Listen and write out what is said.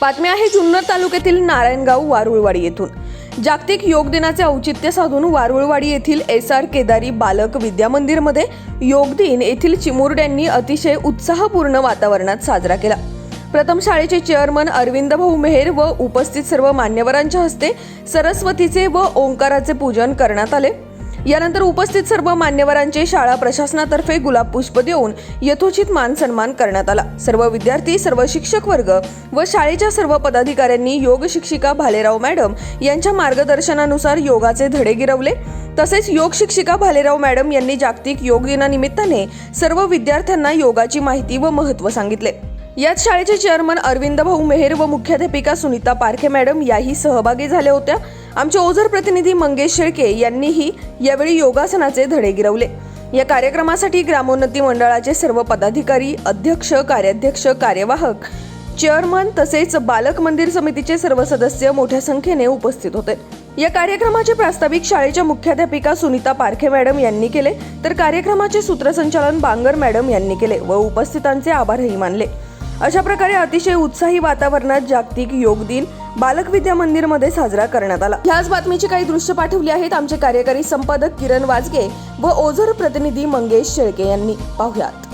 बातमी आहे जुन्नर तालुक्यातील नारायणगाव वारुळवाडी येथून. जागतिक योग दिनाचे औचित्य साधून वारुळवाडी येथील एस आर केदारी बालक विद्या मंदिरमध्ये योग दिन येथील चिमुरड्यांनी अतिशय उत्साहपूर्ण वातावरणात साजरा केला. प्रथम शाळेचे चेअरमन अरविंद भाऊ मेहेर व उपस्थित सर्व मान्यवरांच्या हस्ते सरस्वतीचे व ओंकाराचे पूजन करण्यात आले. यानंतर उपस्थित सर्व मान्यवरांचे शाळा प्रशासनातर्फे गुलाब पुष्प देऊन यथोचित मान सन्मान करण्यात आला. सर्व विद्यार्थी सर्व शिक्षक वर्ग व शाळेच्या सर्व पदाधिकाऱ्यांनी योग शिक्षिका भालेराव मॅडम यांच्या मार्गदर्शनानुसार योगाचे धडे गिरवले. तसेच योग शिक्षिका भालेराव मॅडम यांनी जागतिक योग दिनानिमित्ताने सर्व विद्यार्थ्यांना योगाची माहिती व महत्त्व सांगितले. यात शाळेचे चेअरमन अरविंद भाऊ मेहेर व मुख्याध्यापिका सुनीता पारखे मॅडम याही सहभागी झाल्या होत्या. आमचे ओझर प्रतिनिधी मंगेश शेळके यांनीही यावेळी योगासनाचे धडे गिरवले. या कार्यक्रमासाठी ग्रामोन्नती मंडळाचे सर्व पदाधिकारी अध्यक्ष कार्याध्यक्ष कार्यवाहक चेअरमन तसेच बालक मंदिर समितीचे सर्व सदस्य मोठ्या संख्येने उपस्थित होते. या कार्यक्रमाचे प्रास्ताविक शाळेच्या मुख्याध्यापिका सुनीता पारखे मॅडम यांनी केले तर कार्यक्रमाचे सूत्रसंचालन बांगर मॅडम यांनी केले व उपस्थितांचे आभारही मानले. अशा प्रकारे अतिशय उत्साही वातावरणात जागतिक योग दिन बालक विद्या मंदिरमध्ये साजरा करण्यात आला. ह्याच बातमीची काही दृश्य पाठवली आहेत आमचे कार्यकारी संपादक किरण वाजगे व ओझर प्रतिनिधी मंगेश शेळके यांनी. पाहुयात.